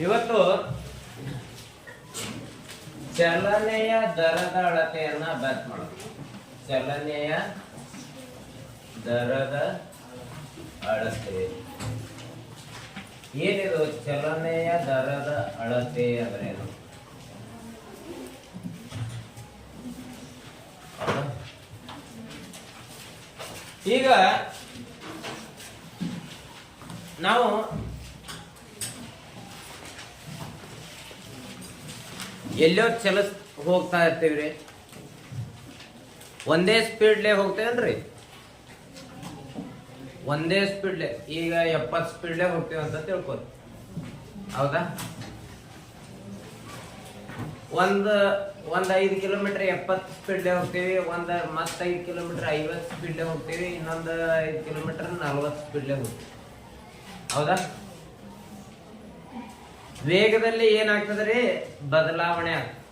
ಇವತ್ತು ಚಲನೆಯ ದರದ ಅಳತೆಯನ್ನ ಅಭ್ಯಾಸ ಮಾಡೋದು. ಚಲನೆಯ ದರದ ಅಳತೆ. ಏನಿದು ಚಲನೆಯ ದರದ ಅಳತೆ ಅಂದ್ರೇನು ಈಗ ನಾವು ಎಲ್ಲೋ ಚಲಸ್ ಹೋಗ್ತಾ ಇರ್ತೀವ್ರಿ. ಒಂದೇ ಸ್ಪೀಡ್ಲೆ ಹೋಗ್ತೇವನ್ರಿ ಒಂದೇ ಸ್ಪೀಡ್ಲೆ. ಈಗ ಎಪ್ಪತ್ತು ಸ್ಪೀಡ್ಲೆ ಹೋಗ್ತೇವೆ ಅಂತ ತಿಳ್ಕೊರಿ ಹೌದಾ? ಒಂದು ಒಂದು ಐದು ಕಿಲೋಮೀಟರ್ ಎಪ್ಪತ್ತು ಸ್ಪೀಡ್ಲೆ ಹೋಗ್ತೀವಿ, ಒಂದು ಮತ್ತೆ ಐದು ಕಿಲೋಮೀಟರ್ ಐವತ್ತು ಸ್ಪೀಡ್ಲೆ ಹೋಗ್ತೀವಿ, ಇನ್ನೊಂದು ಐದು ಕಿಲೋಮೀಟರ್ ನಲ್ವತ್ತು ಸ್ಪೀಡ್ಲೆ ಹೋಗ್ತೀವಿ. ಹೌದಾ? ವೇಗದಲ್ಲಿ ಏನಾಗ್ತದ್ರಿ ಬದಲಾವಣೆ ಆಗ್ತದೆ.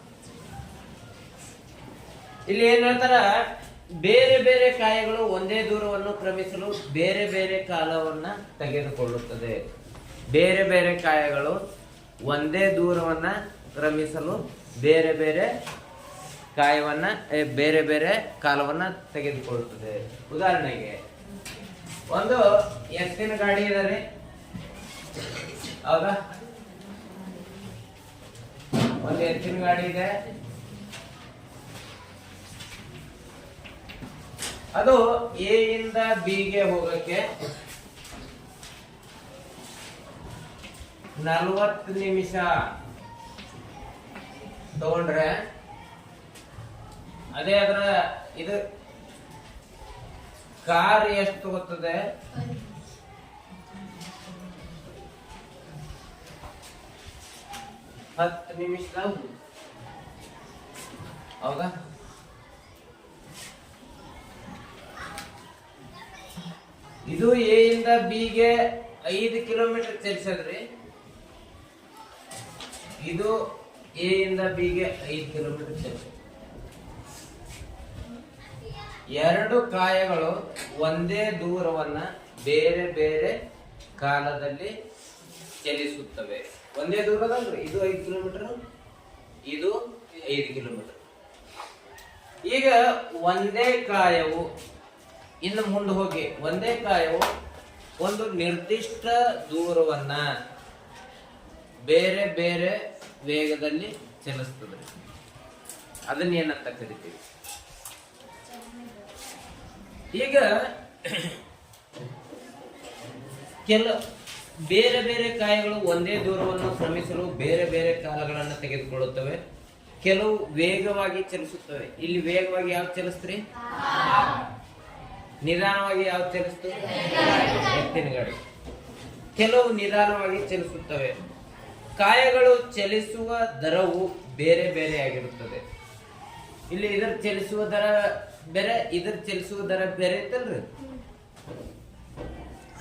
ಇಲ್ಲಿ ಏನ್ ಹೇಳ್ತಾರ? ಬೇರೆ ಬೇರೆ ಕಾಯಗಳು ಒಂದೇ ದೂರವನ್ನು ಕ್ರಮಿಸಲು ಬೇರೆ ಬೇರೆ ಕಾಲವನ್ನ ತೆಗೆದುಕೊಳ್ಳುತ್ತದೆ. ಬೇರೆ ಬೇರೆ ಕಾಯಗಳು ಒಂದೇ ದೂರವನ್ನ ಕ್ರಮಿಸಲು ಬೇರೆ ಬೇರೆ ಕಾಯವನ್ನ ಬೇರೆ ಬೇರೆ ಕಾಲವನ್ನ ತೆಗೆದುಕೊಳ್ಳುತ್ತದೆ. ಉದಾಹರಣೆಗೆ, ಒಂದು ಎತ್ತಿನ ಗಾಡಿ ಇದೆ ರೀ. ಹೌದಾ? ಒಂದು ಎತ್ತಿನ ಗಾಡಿ ಇದೆ. ಅದು ಎ ಇಂದ ಬಿ ಗೆ ಹೋಗಕ್ಕೆ ನಲವತ್ತು ನಿಮಿಷ ತಗೊಂಡ್ರೆ ಅದೇ ಅದರ ಇದು ಕಾರ್ ಎಷ್ಟು ತಗೋತದೆ? ಹತ್ತು ನಿಮಿಷದಾಗ ಹೌದಾ? ಇದು ಎ ಇಂದ ಬಿ ಗೆ ಐದು ಕಿಲೋಮೀಟರ್ ಚಲಿಸದ್ರಿ. ಇದು ಎ ಇಂದ ಬಿ ಗೆ ಐದು ಕಿಲೋಮೀಟರ್ ಚಲಿಸ. ಎರಡು ಕಾಯಗಳು ಒಂದೇ ದೂರವನ್ನ ಬೇರೆ ಬೇರೆ ಕಾಲದಲ್ಲಿ ಚಲಿಸುತ್ತವೆ. ಒಂದೇ ದೂರದಲ್ರಿ? ಇದು ಐದು ಕಿಲೋಮೀಟರ್? ಇದು ಐದು ಕಿಲೋಮೀಟರ್. ಈಗ ಒಂದೇ ಕಾಯವು ಇನ್ನು ಮುಂದೆ ಹೋಗಿ, ಒಂದೇ ಕಾಯವು ಒಂದು ನಿರ್ದಿಷ್ಟ ದೂರವನ್ನ ಬೇರೆ ಬೇರೆ ವೇಗದಲ್ಲಿ ಚಲಿಸ್ತದೆ. ಅದನ್ನ ಏನಂತ ಕರಿತೀವಿ? ಈಗ ಕೆಲ ಬೇರೆ ಬೇರೆ ಕಾಯಗಳು ಒಂದೇ ದೂರವನ್ನು ಕ್ರಮಿಸಲು ಬೇರೆ ಬೇರೆ ಕಾಲಗಳನ್ನು ತೆಗೆದುಕೊಳ್ಳುತ್ತವೆ. ಕೆಲವು ವೇಗವಾಗಿ ಚಲಿಸುತ್ತವೆ. ಇಲ್ಲಿ ವೇಗವಾಗಿ ಯಾವ ಚಲಿಸ್ತೀರಿ? ನಿಧಾನವಾಗಿ ಯಾವ ಚಲಿಸ್ತು? ಎತ್ತಿನ ಕೆಲವು ನಿಧಾನವಾಗಿ ಚಲಿಸುತ್ತವೆ. ಕಾಯಗಳು ಚಲಿಸುವ ದರವು ಬೇರೆ ಬೇರೆ ಆಗಿರುತ್ತದೆ. ಇಲ್ಲಿ ಇದರ ಚಲಿಸುವ ದರ ಬೇರೆ, ಇದರ ಚಲಿಸುವ ದರ ಬೇರೆ ಇತ್ತಲ್ರಿ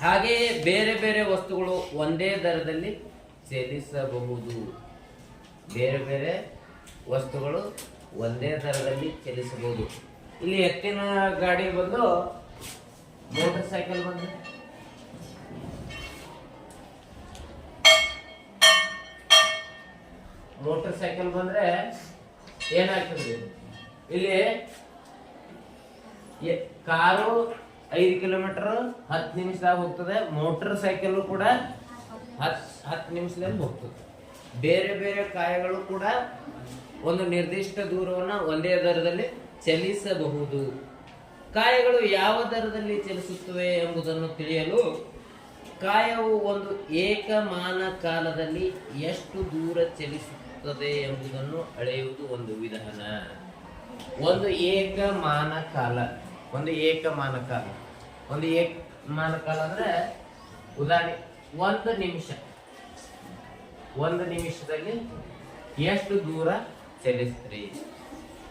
ಹಾಗೆಯೇ ಬೇರೆ ಬೇರೆ ವಸ್ತುಗಳು ಒಂದೇ ದರದಲ್ಲಿ ಚಲಿಸಬಹುದು. ಬೇರೆ ಬೇರೆ ವಸ್ತುಗಳು ಒಂದೇ ದರದಲ್ಲಿ ಚಲಿಸಬಹುದು. ಇಲ್ಲಿ ಎತ್ತಿನ ಗಾಡಿ ಬಂದು ಮೋಟರ್ ಸೈಕಲ್ ಬಂದು. ಮೋಟರ್ ಸೈಕಲ್ ಬಂದ್ರೆ ಏನಾಗ್ತದೆ? ಇಲ್ಲಿ ಕಾರು ಐದು ಕಿಲೋಮೀಟರ್ ಹತ್ತು ನಿಮಿಷದಾಗ ಹೋಗ್ತದೆ. ಮೋಟರ್ ಸೈಕಲ್ ಕೂಡ ಹತ್ತು ಹತ್ತು ನಿಮಿಷದಲ್ಲಿ ಹೋಗ್ತದೆ. ಬೇರೆ ಬೇರೆ ಕಾಯಗಳು ಕೂಡ ಒಂದು ನಿರ್ದಿಷ್ಟ ದೂರವನ್ನು ಒಂದೇ ದರದಲ್ಲಿ ಚಲಿಸಬಹುದು. ಕಾಯಗಳು ಯಾವ ದರದಲ್ಲಿ ಚಲಿಸುತ್ತವೆ ಎಂಬುದನ್ನು ತಿಳಿಯಲು ಕಾಯವು ಒಂದು ಏಕಮಾನ ಕಾಲದಲ್ಲಿ ಎಷ್ಟು ದೂರ ಚಲಿಸುತ್ತದೆ ಎಂಬುದನ್ನು ಅಳೆಯುವುದು ಒಂದು ವಿಧಾನ. ಒಂದು ಏಕಮಾನ ಕಾಲ, ಒಂದು ಏಕಮಾನ ಕಾಲ. ಒಂದು ಏಟ್ ಕಾಲ ಅಂದ್ರೆ ಉದಾಹರಣೆ, ಒಂದು ನಿಮಿಷ. ಒಂದು ನಿಮಿಷದಲ್ಲಿ ಎಷ್ಟು ದೂರ ಚಲಿಸ್ತೀರಿ?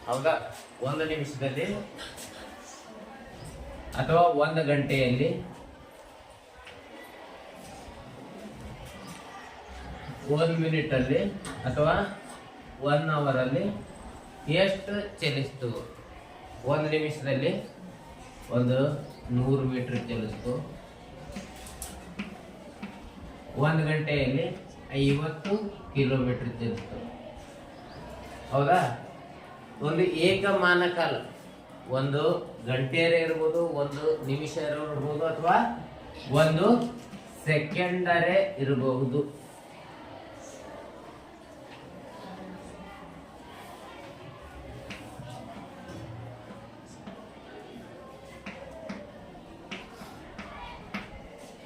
ಹೌದಾ? ಒಂದು ನಿಮಿಷದಲ್ಲಿ ಅಥವಾ ಒಂದು ಗಂಟೆಯಲ್ಲಿ? ಒಂದು ಮಿನಿಟ್ ಅಲ್ಲಿ ಅಥವಾ ಒನ್ ಅವರ್ ಅಲ್ಲಿ ಎಷ್ಟು ಚಲಿಸ್ತು? ಒಂದು ನಿಮಿಷದಲ್ಲಿ ಒಂದು ನೂರು ಮೀಟರ್ ಚಲಿಸ್ತು. ಒಂದು ಗಂಟೆಯಲ್ಲಿ ಐವತ್ತು ಕಿಲೋಮೀಟರ್ ಚಲಿಸ್ತು. ಹೌದಾ? ಒಂದು ಏಕಮಾನ ಕಾಲ. ಒಂದು ಗಂಟೆಯರೇ ಇರ್ಬೋದು, ಒಂದು ನಿಮಿಷ ಇರ್ಬೋದು ಅಥವಾ ಒಂದು ಸೆಕೆಂಡರೇ ಇರಬಹುದು.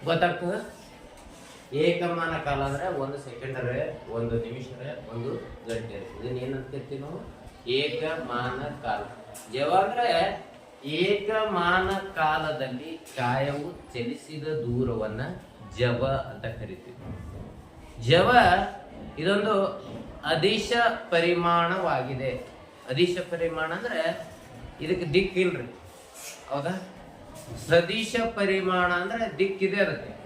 ಗೊತ್ತಾಗ್ತದ? ಏಕಮಾನ ಕಾಲ ಅಂದ್ರೆ ಒಂದು ಸೆಕೆಂಡರೇ ಒಂದು ನಿಮಿಷರೇ ಒಂದು ಗಂಟೆ ಇದನ್ನ ಏನಂತ ನಾವು? ಏಕಮಾನ ಕಾಲ. ಯಾವಾಗ್ರೆ ಏಕಮಾನ ಕಾಲದಲ್ಲಿ ಕಾಯವು ಚಲಿಸಿದ ದೂರವನ್ನ ಜವ ಅಂತ ಕರಿತೀವಿ. ಜವ ಇದೊಂದು ಅದಿಶ ಪರಿಮಾಣವಾಗಿದೆ. ಅದಿಶ ಪರಿಮಾಣ ಅಂದ್ರೆ ಇದಕ್ಕೆ ದಿಕ್ಕಿಲ್ರಿ. ಹೌದಾ? ಸದಿಶ ಪರಿಮಾಣ ಅಂದ್ರೆ ದಿಕ್ಕಿದೆ ಇರುತ್ತೆ.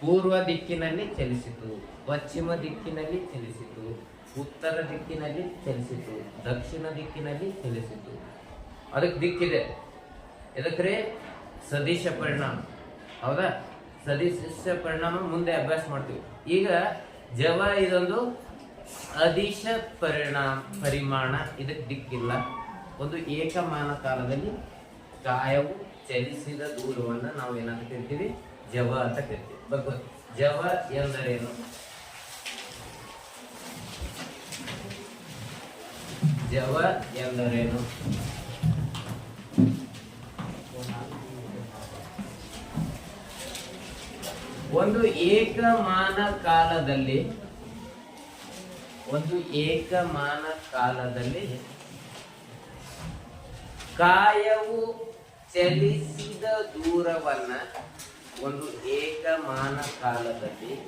ಪೂರ್ವ ದಿಕ್ಕಿನಲ್ಲಿ ಚಲಿಸಿತು, ಪಶ್ಚಿಮ ದಿಕ್ಕಿನಲ್ಲಿ ಚಲಿಸಿತು, ಉತ್ತರ ದಿಕ್ಕಿನಲ್ಲಿ ಚಲಿಸಿತು, ದಕ್ಷಿಣ ದಿಕ್ಕಿನಲ್ಲಿ ಚಲಿಸಿತು. ಅದಕ್ಕೆ ದಿಕ್ಕಿದೆ. ಇದಕ್ಕೆ ಸದಿಶ ಪರಿಣಾಮ. ಹೌದಾ? ಸದಿಶ ಪರಿಣಾಮ ಮುಂದೆ ಅಭ್ಯಾಸ ಮಾಡ್ತೀವಿ. ಈಗ ಜವ ಇದೊಂದು ಅದಿಶ ಪರಿಣಾಮ ಪರಿಮಾಣ. ಇದಕ್ಕೆ ದಿಕ್ಕಿಲ್ಲ. ಒಂದು ಏಕಮಾನ ಕಾಲದಲ್ಲಿ ಕಾಯವು ಚಲಿಸಿದ ದೂರವನ್ನ ನಾವು ಏನಂತ ಕರಿತೀವಿ ಜವ ಅಂತ ಕರಿತೀವಿ ಬಗ್ಗೆ ಜವ ಎಂದರೇನು? ಜವ ಎಂದರೇನು? ಒಂದು ಏಕಮಾನ ಕಾಲದಲ್ಲಿ, ಒಂದು ಏಕಮಾನ ಕಾಲದಲ್ಲಿ ಕಾಯವು ಚಲಿಸಿದ ದೂರವನ್ನ ಒಂದು ಏಕಮಾನ ಕಾಲದಲ್ಲಿ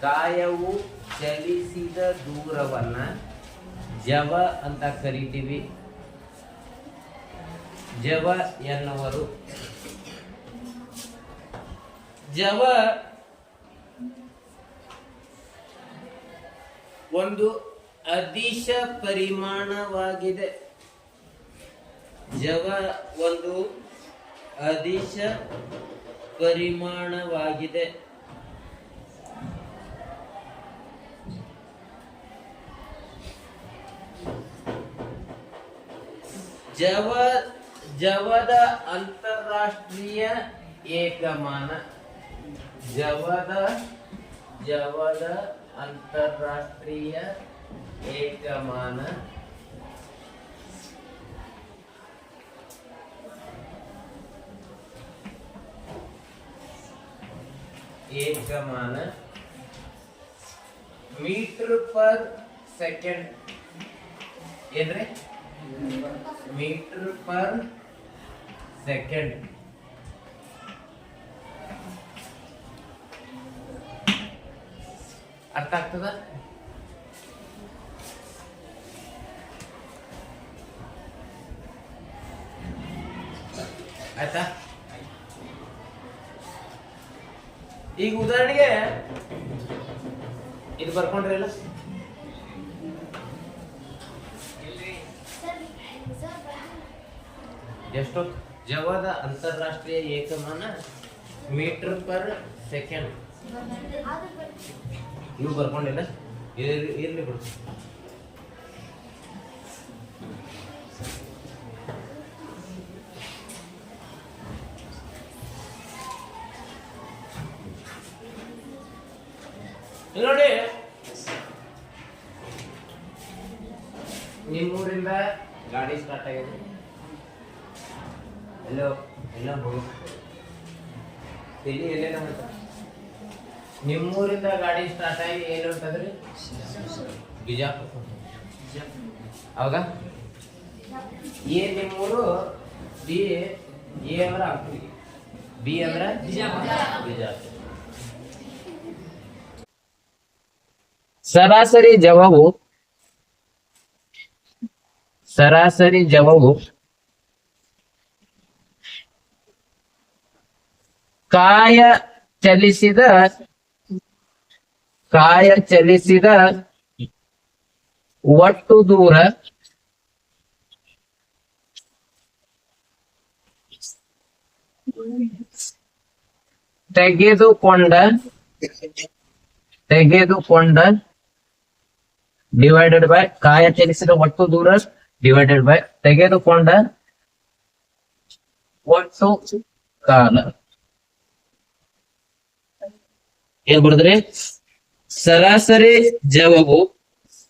ಗಾಯವು ಚಲಿಸಿದ ದೂರವನ್ನ ಜವ ಅಂತ ಕರಿತೀವಿ. ಜವ ಎನ್ನುವರು. ಜವ ಒಂದು ಅದಿಶ ಪರಿಮಾಣವಾಗಿದೆ. ಜವ ಒಂದು ಅದಿಶ ಪರಿಮಾಣವಾಗಿದೆ. ಜವ ಜವದ ಅಂತಾರಾಷ್ಟ್ರೀಯ ಏಕಮಾನ. ಜವದ ಜವದ ಅಂತಾರಾಷ್ಟ್ರೀಯ ಏಕಮಾನ. ಏಕಮಾನ ಮೀಟರ್ ಪರ್ ಸೆಕೆಂಡ್. ಏನ್ರಿ? Metre per second. ಅರ್ಥ ಆಗ್ತದ? ಆಯ್ತಾ? ಈಗ ಉದಾಹರಣೆಗೆ ಇದು ಬರ್ಕೊಂಡ್ರಿ ಇಲ್ಲ ಎಷ್ಟೊತ್ತು? ಜವದ ಅಂತಾರಾಷ್ಟ್ರೀಯ ಏಕಮಾನ ಮೀಟರ್ ಪರ್ ಸೆಕೆಂಡ್. ಇವು ಬರ್ಕೊಂಡಿಲ್ಲ? ಇರ್ಲಿ ಇರ್ಲಿ ನೋಡಿ. ನಿಮ್ಮೂರಿಂದ ಗಾಡಿ ಸ್ಟಾರ್ಟ್ ಆಗಿದೆ. ಎಲ್ಲೋ ಎಲ್ಲ ಎಲ್ಲಿ ಇಲ್ಲಿ ನಮ್ಮ ನಿಮ್ಮ ನಿಮ್ಮೂರಿಂದ ಗಾಡಿ ಸ್ಟಾರ್ಟ್ ಆಗಿ ಏನು ಹೊಂಟದ್ರಿ ಬಿಜಾಪುರ. ಹೌದಾ? ಎ ನಿಮ್ಮೂರು ಬಿ ಎ ಅಂದ್ರೆ ಬಿ ಅಂದ್ರೆ? ಬಿಜಾಪುರ. ಸರಾಸರಿ ಜವವು ಸರಾಸರಿ ಜವವು ಕಾಯ ಚಲಿಸಿದ ಕಾಯ ಚಲಿಸಿದ ಒಟ್ಟು ದೂರ ತೆಗೆದುಕೊಂಡ ತೆಗೆದುಕೊಂಡ ಡಿವೈಡೆಡ್ ಬೈ ಕಾಯ ಚಲಿಸಿದ ಒಟ್ಟು ದೂರ ಡಿವೈಡೆಡ್ ಬೈ ತೆಗೆದುಕೊಂಡ ಒಟ್ಟು ಕಾಲ. ಏನ್ ಬರುದ್ರಿ? ಸರಾಸರಿ ಜವವು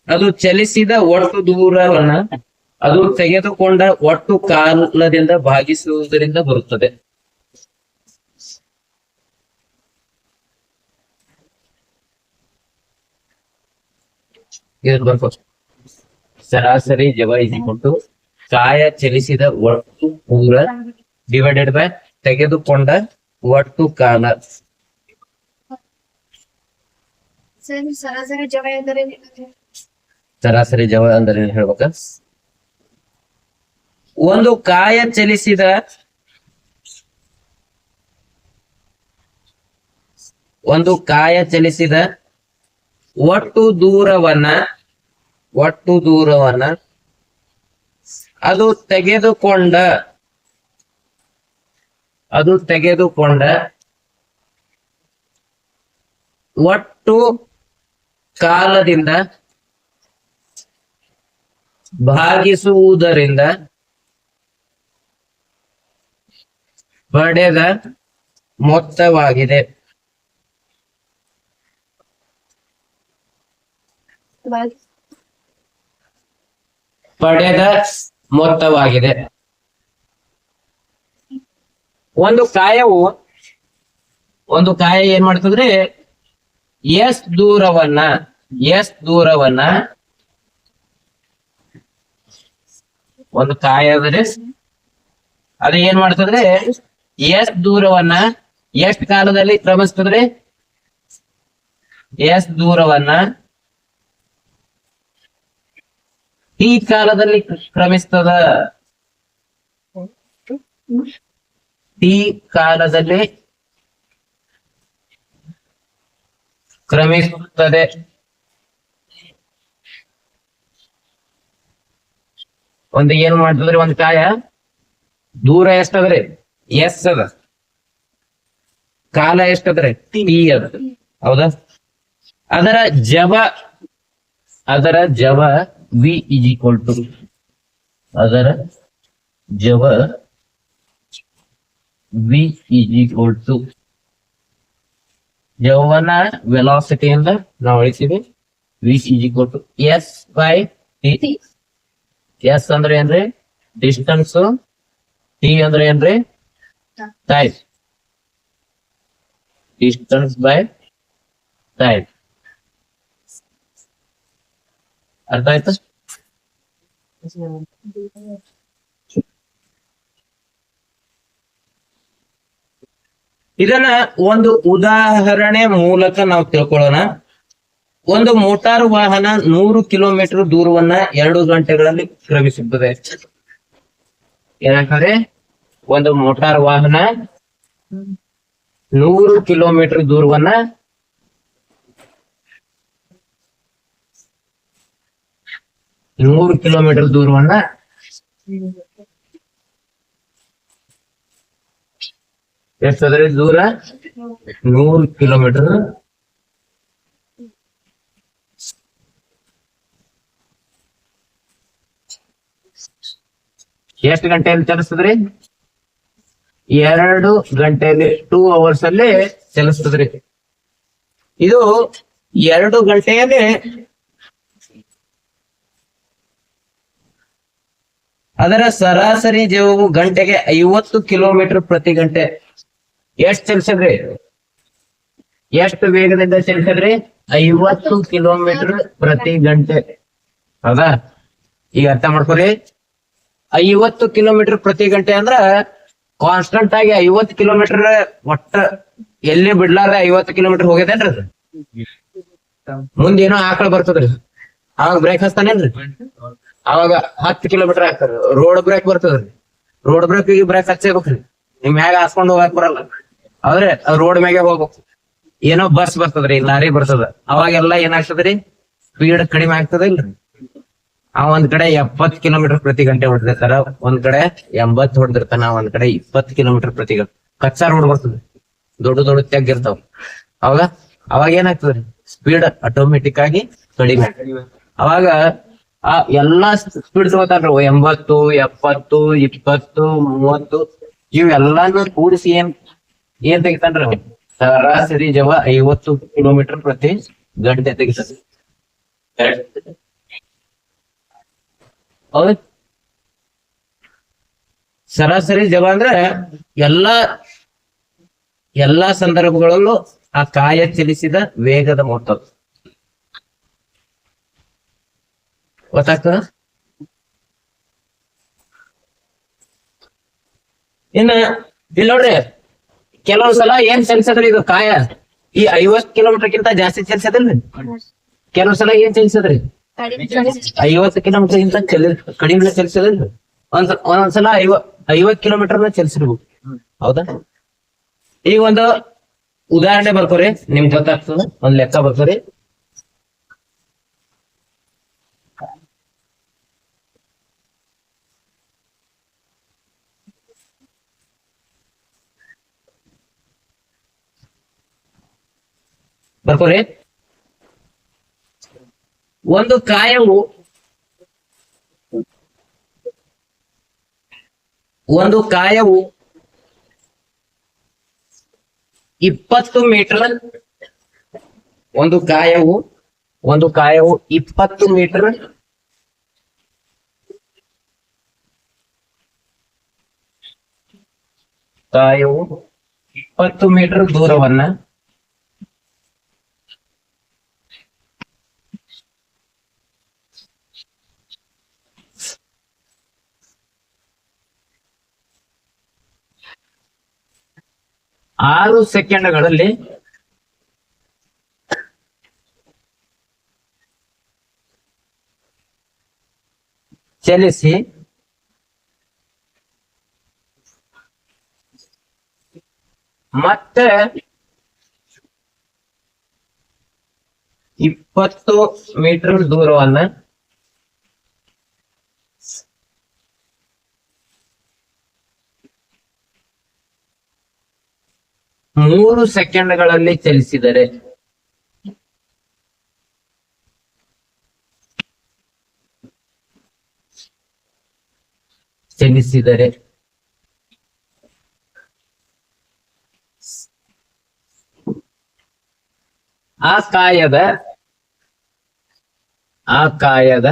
ಅದು ಚಲಿಸಿದ ಒಟ್ಟು ದೂರವನ್ನ ಅದು ತೆಗೆದುಕೊಂಡ ಒಟ್ಟು ಕಾಲದಿಂದ ಭಾಗಿಸುವುದರಿಂದ ಬರುತ್ತದೆ. ಇದನ್ನು ಬರ್ಬೋದು ಸರಾಸರಿ ಜವ ಕೊಟ್ಟು ಕಾಯ ಚಲಿಸಿದ ಒಟ್ಟು ಪೂರ ಡಿವೈಡೆಡ್ ಬೈ ತೆಗೆದುಕೊಂಡ ಒಟ್ಟು ಕಾಲ. ಸರ್ ಸರಾಸರಿ ಜವ ಎಂದರೆ ಸರಾಸರಿ ಜವ ಅಂದ್ರೆ ಏನ್ ಹೇಳ್ಬೇಕ? ಒಂದು ಕಾಯ ಚಲಿಸಿದ ಒಂದು ಕಾಯ ಚಲಿಸಿದ ಒಟ್ಟು ದೂರವನ್ನ ಒಟ್ಟು ದೂರವನ್ನ ಅದು ತೆಗೆದುಕೊಂಡ ಅದು ತೆಗೆದುಕೊಂಡ ಒಟ್ಟು ಕಾಲದಿಂದ ಭಾಗಿಸುವುದರಿಂದ ಪಡೆದ ಮೊತ್ತವಾಗಿದೆ. ಪಡೆದ ಮೊತ್ತವಾಗಿದೆ. ಒಂದು ಕಾಯವು, ಒಂದು ಕಾಯ ಏನ್ ಮಾಡ್ತದ್ರೆ? ಎಸ್ ದೂರವನ್ನ ಎಸ್ ದೂರವನ್ನ ಒಂದು ಕಾಯ ಅಂದ್ರೆ. ಅದು ಏನ್ ಮಾಡ್ತದ್ರೆ? ಎಸ್ ದೂರವನ್ನ ಎಷ್ಟ್ ಕಾಲದಲ್ಲಿ ಕ್ರಮಿಸ್ತದ್ರಿ ಎಸ್ ದೂರವನ್ನ ಈ ಕಾಲದಲ್ಲಿ ಕ್ರಮಿಸ್ತದ ಈ ಕಾಲದಲ್ಲಿ ಕ್ರಮಿಸುತ್ತದೆ. ಒಂದು ಏನ್ ಮಾಡ್ತದ್ರಿ? ಒಂದ್ ಕಾಯ? ದೂರ ಎಷ್ಟದ್ರಿ? ಎಸ್ ಅದ. ಕಾಲ ಎಷ್ಟದ್ರಿ? ಟಿ ಅದ. ಹೌದಾ? ಅದರ ಜವ ಅದರ ಜವ ವಿ ಇಸ್ ಈಕ್ವಲ್ ಟು ಅದರ ಜವ ವಿ ಇಸ್ ಈಕ್ವಲ್ ಟು ಜವನ ವೆಲಾಸಿಟಿಯಿಂದ ನಾವು ಅಳಿತೀವಿ V is equal to S by T S ಅಂದ್ರೆ ಏನ್ರಿ ಡಿಸ್ಟನ್ಸ್ ಟಿ ಅಂದ್ರೆ ಏನ್ರಿ ಟೈಮ್ ಡಿಸ್ಟನ್ಸ್ ಬೈ ಟೈಮ್ ಅರ್ಥ ಆಯ್ತಾ? ಇದನ್ನ ಒಂದು ಉದಾಹರಣೆ ಮೂಲಕ ನಾವು ತಿಳ್ಕೊಳ್ಳೋಣ. ಒಂದು ಮೋಟಾರ್ ವಾಹನ ನೂರು ಕಿಲೋಮೀಟರ್ ದೂರವನ್ನ ಎರಡು ಗಂಟೆಗಳಲ್ಲಿ ಕ್ರಮಿಸುತ್ತದೆ ಏನಂತಾರೆ ಒಂದು ಮೋಟಾರ್ ವಾಹನ ನೂರು ಕಿಲೋಮೀಟರ್ ದೂರವನ್ನ ನೂರು ಕಿಲೋಮೀಟರ್ ದೂರವನ್ನ ಎಷ್ಟದ್ರಿ ದೂರ ನೂರು ಕಿಲೋಮೀಟರ್. ಎಷ್ಟು ಗಂಟೆಯಲ್ಲಿ ಚಲಿಸ್ತದ್ರಿ? ಎರಡು ಗಂಟೆಯಲ್ಲಿ ಟೂ ಅವರ್ಸ್ ಅಲ್ಲಿ ಚಲಿಸ್ತದ್ರಿ. ಇದು ಎರಡು ಗಂಟೆಯಲ್ಲಿ ಅದರ ಸರಾಸರಿ ಜೀವವು ಗಂಟೆಗೆ ಐವತ್ತು ಕಿಲೋಮೀಟರ್ ಪ್ರತಿ ಗಂಟೆ. ಎಷ್ಟು ಚಲಿಸದ್ರಿ? ಎಷ್ಟು ವೇಗದಿಂದ ಚಲಿಸದ್ರಿ? ಐವತ್ತು ಕಿಲೋಮೀಟರ್ ಪ್ರತಿ ಗಂಟೆ. ಹೌದಾ? ಈಗ ಅರ್ಥ ಮಾಡ್ಕೊರಿ. ಐವತ್ತು ಕಿಲೋಮೀಟರ್ ಪ್ರತಿ ಗಂಟೆ ಅಂದ್ರ ಕಾನ್ಸ್ಟಂಟ್ ಆಗಿ ಐವತ್ತು ಕಿಲೋಮೀಟರ್ ಒಟ್ಟ ಎಲ್ಲಿ ಬಿಡ್ಲಾರ್ದ ಐವತ್ತು ಕಿಲೋಮೀಟರ್ ಹೋಗ್ಯದೇನ್ರಿ ಮುಂದೇನೋ ಆಕಳ ಬರ್ತದ್ರಿ. ಅವಾಗ ಬ್ರೇಕ್ ಹಚ್ತಾನೇನ್ರಿ ಅವಾಗ ಹತ್ತು ಕಿಲೋಮೀಟರ್ ಹಾಕ್ತಾರ ರೋಡ್ ಬ್ರೇಕ್ ಬರ್ತದ್ರಿ ರೋಡ್ ಬ್ರೇಕ್ ಈ ಬ್ರೇಕ್ ಹಚ್ಚೇಬೇಕ್ರಿ ನಿಮ್ ಮ್ಯಾಗ ಹಾಸ್ಕೊಂಡ್ ಹೋಗಕ್ ಬರಲ್ಲ. ಆದ್ರೆ ರೋಡ್ ಮ್ಯಾಗೆ ಹೋಗ್ಬೇಕು. ಏನೋ ಬಸ್ ಬರ್ತದ್ರಿ ಲಾರಿ ಬರ್ತದ. ಅವಾಗೆಲ್ಲ ಏನಾಗ್ತದ್ರಿ? ಸ್ಪೀಡ್ ಕಡಿಮೆ ಆಗ್ತದ ಇಲ್ರಿ. ಆ ಒಂದ್ ಕಡೆ ಎಪ್ಪತ್ ಕಿಲೋಮೀಟರ್ ಪ್ರತಿ ಗಂಟೆ ಹೊಡೆದಿರ್ತಾರ ಒಂದ್ ಕಡೆ ಎಂಬತ್ ಹೊಡೆದಿರ್ತಾನ ಒಂದ್ ಕಡೆ ಇಪ್ಪತ್ ಕಿಲೋಮೀಟರ್ ಪ್ರತಿ ಗಂಟೆ. ಕಚ್ಚಾ ರೋಡ್ ಬರ್ತದೆ. ದೊಡ್ಡ ದೊಡ್ಡ ತೆಗ್ ಇರ್ತಾವ. ಅವಾಗ ಅವಾಗ ಏನಾಗ್ತದ್ರಿ? ಸ್ಪೀಡ್ ಆಟೋಮೆಟಿಕ್ ಆಗಿ ಕಡಿಮೆ ಅವಾಗ ಆ ಎಲ್ಲಾ ಸ್ಪೀಡ್ ತಗೋತಾರ ಎಂಬತ್ತು, ಎಪ್ಪತ್ತು, ಇಪ್ಪತ್ತು, ಮೂವತ್ತು. ಇವೆಲ್ಲಾನು ಕೂಡಿಸಿ ಏನ್ ಏನ್ ತೆಗಿತಾನ್ರಿ ಸರಾಸರಿ ಜವ ಐವತ್ತು ಕಿಲೋಮೀಟರ್ ಪ್ರತಿ ಗಂಟೆ ತೆಗಿತಾನೆ ಹೌದ್. ಸರಾಸರಿ ಜವ ಅಂದ್ರೆ ಎಲ್ಲಾ ಎಲ್ಲಾ ಸಂದರ್ಭಗಳಲ್ಲೂ ಆ ಕಾಯ ಚಲಿಸಿದ ವೇಗದ ಮೊತ್ತ ಗೊತ್ತಾಗ್ತದ? ಇನ್ನ ಇಲ್ಲಿ ನೋಡ್ರಿ ಕೆಲವು ಸಲ ಏನ್ ಚಲಿಸದ್ರಿ ಇದು ಕಾಯ? ಈ ಐವತ್ ಕಿಲೋಮೀಟರ್ ಗಿಂತ ಜಾಸ್ತಿ ಚಲಿಸದಿಲ್ರಿ? ಕೆಲವು ಸಲ ಏನ್ ಚಲಿಸದ್ರಿ? ಐವತ್ತು ಕಿಲೋಮೀಟರ್ ಗಿಂತ ಚಲಿ ಕಡಿಮೆ ಚಲಿಸದಿಲ್ರಿ? ಒಂದ್ ಒಂದೊಂದ್ಸಲ ಐವ ಐವತ್ ಕಿಲೋಮೀಟರ್ ಚಲಿಸಿರ್ಬೇಕು ಹೌದಾ? ಈಗ ಒಂದು ಉದಾಹರಣೆ ಬರ್ಕೋರಿ ನಿಮ್ಗೆ ಗೊತ್ತಾಗ್ತದ? ಒಂದ್ ಲೆಕ್ಕ ಬರ್ಕೋರಿ. ಬರ್ಕೋರಿ ಒಂದು ಕಾಯವು ಒಂದು ಕಾಯವು ಇಪ್ಪತ್ತು ಮೀಟರ್, ಒಂದು ಕಾಯವು ಒಂದು ಕಾಯವು ಇಪ್ಪತ್ತು ಮೀಟರ್. ಕಾಯವು ಇಪ್ಪತ್ತು ಮೀಟರ್ ದೂರವನ್ನ ಆರು ಸೆಕೆಂಡ್ಗಳಲ್ಲಿ ಚಲಿಸಿ ಮತ್ತೆ ಇಪ್ಪತ್ತು ಮೀಟರ್ ದೂರವನ್ನ ಮೂರು ಸೆಕೆಂಡ್ಗಳಲ್ಲಿ ಚಲಿಸಿದರೆ. ಚಲಿಸಿದರೆ. ಆ ಕಾಯದ ಆ ಕಾಯದ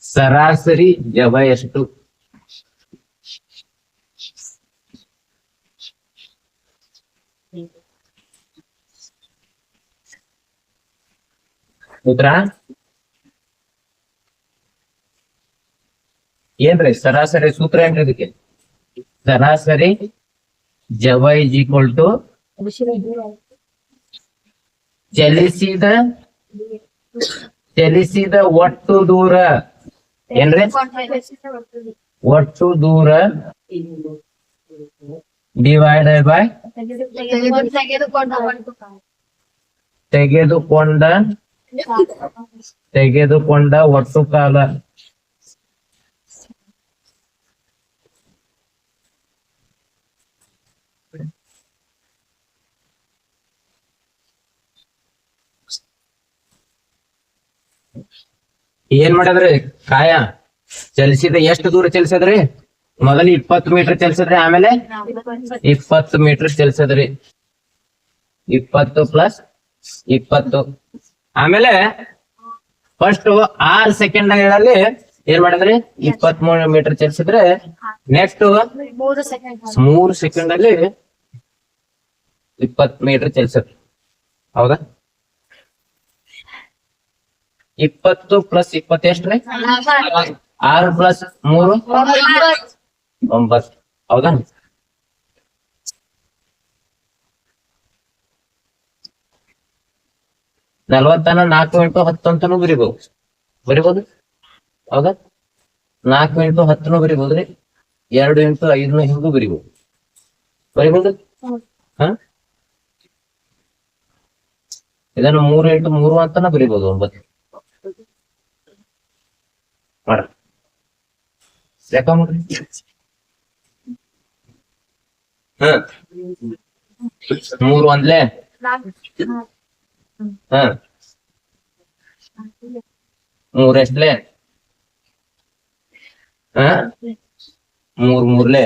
ಸರಾಸರಿ ಜವ ಎಷ್ಟು? ಏನ್ರಿ ಸರಾಸರಿ ಸೂತ್ರ ಏನ್ರಿ ಇದಕ್ಕೆ ಸರಾಸರಿ ಜವ ಇಸ್ ಈಕ್ವಲ್ ಟು ಚಲಿಸಿದ ಚಲಿಸಿದ ಒಟ್ಟು ದೂರ ಏನ್ರಿ ಒಟ್ಟು ದೂರ ಡಿವೈಡೆಡ್ ಬೈ ತೆಗೆದುಕೊಂಡ ತೆಗೆದುಕೊಂಡ ಒಟ್ಟು ಕಾಲ. ಏನ್ ಮಾಡದ್ರಿ? ಕಾಯ? ಚಲಿಸಿದ ಎಷ್ಟು ದೂರ ಚಲಿಸದ್ರಿ? ಮೊದಲು ಇಪ್ಪತ್ತು ಮೀಟರ್ ಚಲಿಸದ್ರಿ, ಆಮೇಲೆ ಇಪ್ಪತ್ತು ಮೀಟರ್ ಚಲಿಸದ್ರಿ. ಇಪ್ಪತ್ತು ಪ್ಲಸ್ ಇಪ್ಪತ್ತು. ಆಮೇಲೆ ಫಸ್ಟ್ ಆರ್ ಸೆಕೆಂಡ್ಗಳಲ್ಲಿ ಏನ್ ಮಾಡಿದ್ರಿ? ಇಪ್ಪತ್ ಮೂರು ಮೀಟರ್ ಚಲಿಸಿದ್ರೆ ನೆಕ್ಸ್ಟ್ ಮೂರು ಸೆಕೆಂಡ್ ಅಲ್ಲಿ ಇಪ್ಪತ್ ಮೀಟರ್ ಚಲಿಸಿದ್ರಿ ಹೌದಾ? ಇಪ್ಪತ್ತು ಪ್ಲಸ್ ಇಪ್ಪತ್ತು ಎಷ್ಟ್ರಿ ಆರು ಪ್ಲಸ್ ಮೂರು? ಒಂಬತ್ತು. ಹೌದಾ? ನಲ್ವತ್ತನ ನಾಲ್ಕು ಇಂಟು ಹತ್ತು ಅಂತಾನು ಬರಿಬಹುದು ಬರಿಬಹುದು ಹೌದಾ? ನಾಲ್ಕು ಇಂಟು ಹತ್ತನು ಬರಿಬಹುದ್ರಿ ಎರಡು ಇಂಟು ಐದನು ಹಿಂಗೂ ಬರಿಬಹುದು ಬರಿಬಹುದು ಹ? ಇದನ್ನು ಮೂರು ಇಂಟು ಮೂರು ಅಂತಾನ ಬರಿಬಹುದು ಒಂಬತ್ತು. ಮಾಡ. ಲೆಕ್ಕ ಮಾಡ್ರಿ. ಹ. ಮೂರು ಒಂದ್ಲೆ ನಾಲ್ಕು. ಹಾ. ಮೂರ್ ಎಷ್ಟ್ಲೆ ಹಾ? ಮೂರ್ ಮೂರ್ಲೆ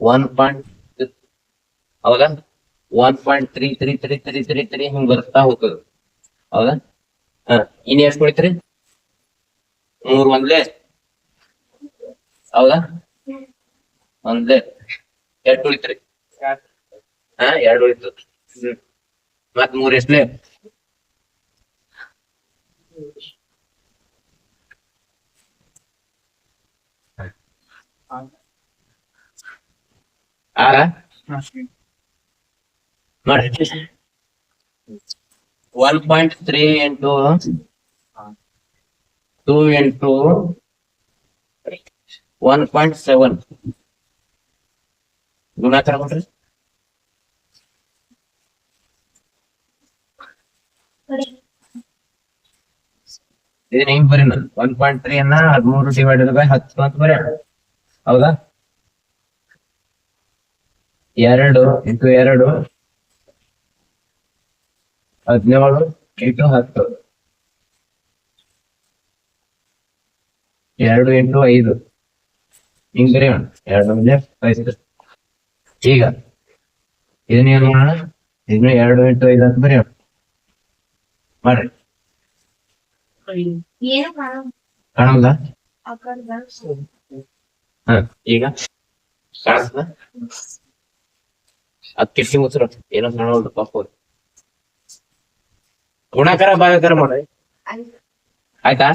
ಒನ್ ಪಾಯಿಂಟ್ ಹೌದಾ one point three three three three three three ಹಿಂಗ್ ಬರ್ತಾ ಹೋಗ್ತದ. ಹೌದಾ ಹಾ. ಇನ್ ಎಷ್ಟ್ ಉಳಿತ್ರಿ? ಮೂರ್ ಒಂದ್ಲೆ ಹೌದಾ ಒಂದ್ಲೆ ಎರಡ್ ಉಳಿತ್ರಿ? ಹಾ, ಎರಡ್ ಉಳಿತು. ಮತ್ ಮೂರ್ ಎಷ್ಟ್ಲೆ ಆರ ಮಾಡಿ one point three into two into one point seven ಗುಣಾಕಾರ ಇದನ್ನ ಹೆಂಗ್ ಬರೀ ಒನ್ ಪಾಯಿಂಟ್ ತ್ರೀ ಅನ್ನ ಹದಿಮೂರು ಡಿವೈಡೆಡ್ ಬೈ ಹತ್ತು ಅಂತ ಬರೀ ಹೌದಾ? ಎರಡು ಇಂಟು ಎರಡು ಹದಿನೇಳು ಇಂಟು ಹತ್ತು. ಎರಡು ಇಂಟು ಐದು. ಹಿಂಗ್ ಬರೆಯೋಣ ಎರಡು ಈಗ ಇದನ್ನ ಏನ್ ಮಾಡೋಣ? ಇದನ್ನ ಎರಡು ಇಂಟು ಐದು ಅಂತ ಬರೀ ಮಾಡ್ರಿ. ಏನು? ಕಾಣೋ ಕಾಣುದಾ ಆ ಕಡೆ ಬರ್ಸು. ಹ ಈಗ? ಕಾಣಿಸ್ತದ ಅದ್ ಕಿಟಕಿ ಮುಚ್ಚ್ರ. ಏನೋ ಕಾಣೋಲ್ದು ಪಾಪ. ಗುಣಾಕಾರ ಭಾಗಾಕಾರ ಮಾಡಿ ಆಯ್ತು.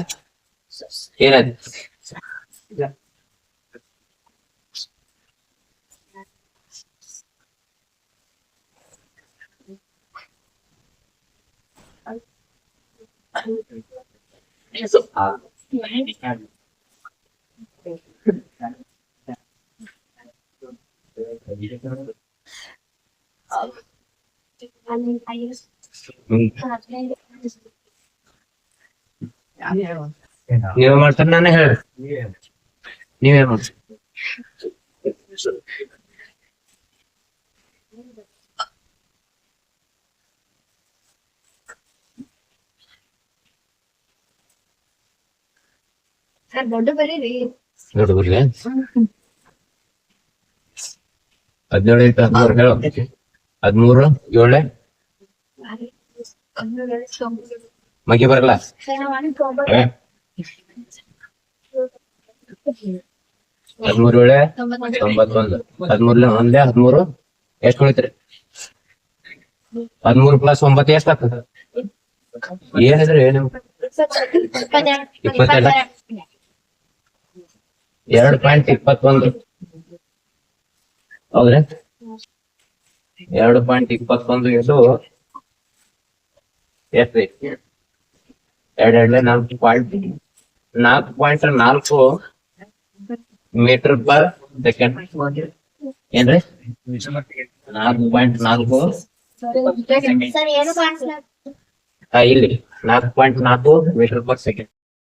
ಆಯ್ತಾ ಏನಾಯ್ತು ಅಲ್ಲಿ ಐದು ಹ್ಮ್. ಹದಿನೈದು ನೀವೇ ಮಾಡ್ತಾರ ನಾನೇ ಹೇಳಿ ನೀವೇ ದೊಡ್ಡ ಬರೀರಿ ಹದಿನೇಳು ಹದಿಮೂರು ಹೇಳು. ಹದಿಮೂರು ಏಳೆ. ಮಗಿ ಬರಲ್ಲ? ಹದಿಮೂರು ಏಳೆ? ತೊಂಬತ್ತು. ತೊಂಬತ್ತೊಂದು. ಹದಿಮೂರ್ಲೆ ಒಂದೇ ಹದಿಮೂರು? ಎಷ್ಟು ಉಳಿತ್ರಿ? ಹದಿಮೂರು ಪ್ಲಸ್ ಒಂಬತ್ತು ಎಷ್ಟಾಗ್ತದೆ ಏನಿದ್ರೆ ಏನು ಇಪ್ಪತ್ತೆರಡು. ಎರಡು ಪಾಯಿಂಟ್ ಇಪ್ಪತ್ತೊಂದು. ಹೌದ್ರಿ? ಎರಡು ಪಾಯಿಂಟ್ ಇಪ್ಪತ್ತೊಂದು ಇದು ಎಷ್ಟ್ರಿ ಎರಡ್ ಎರಡ್ಲೆ ನಾಲ್ಕು ಪಾಯಿಂಟ್ ನಾಲ್ಕು ಪಾಯಿಂಟ್ ನಾಲ್ಕು ಮೀಟರ್ ಪರ್ ಸೆಕೆಂಡ್. ಏನ್ರಿ? ನಾಲ್ಕು ಪಾಯಿಂಟ್ ನಾಲ್ಕು. ಇಲ್ಲಿ ನಾಲ್ಕು ಪಾಯಿಂಟ್ ನಾಲ್ಕು ಮೀಟರ್ ಪರ್ ಸೆಕೆಂಡ್.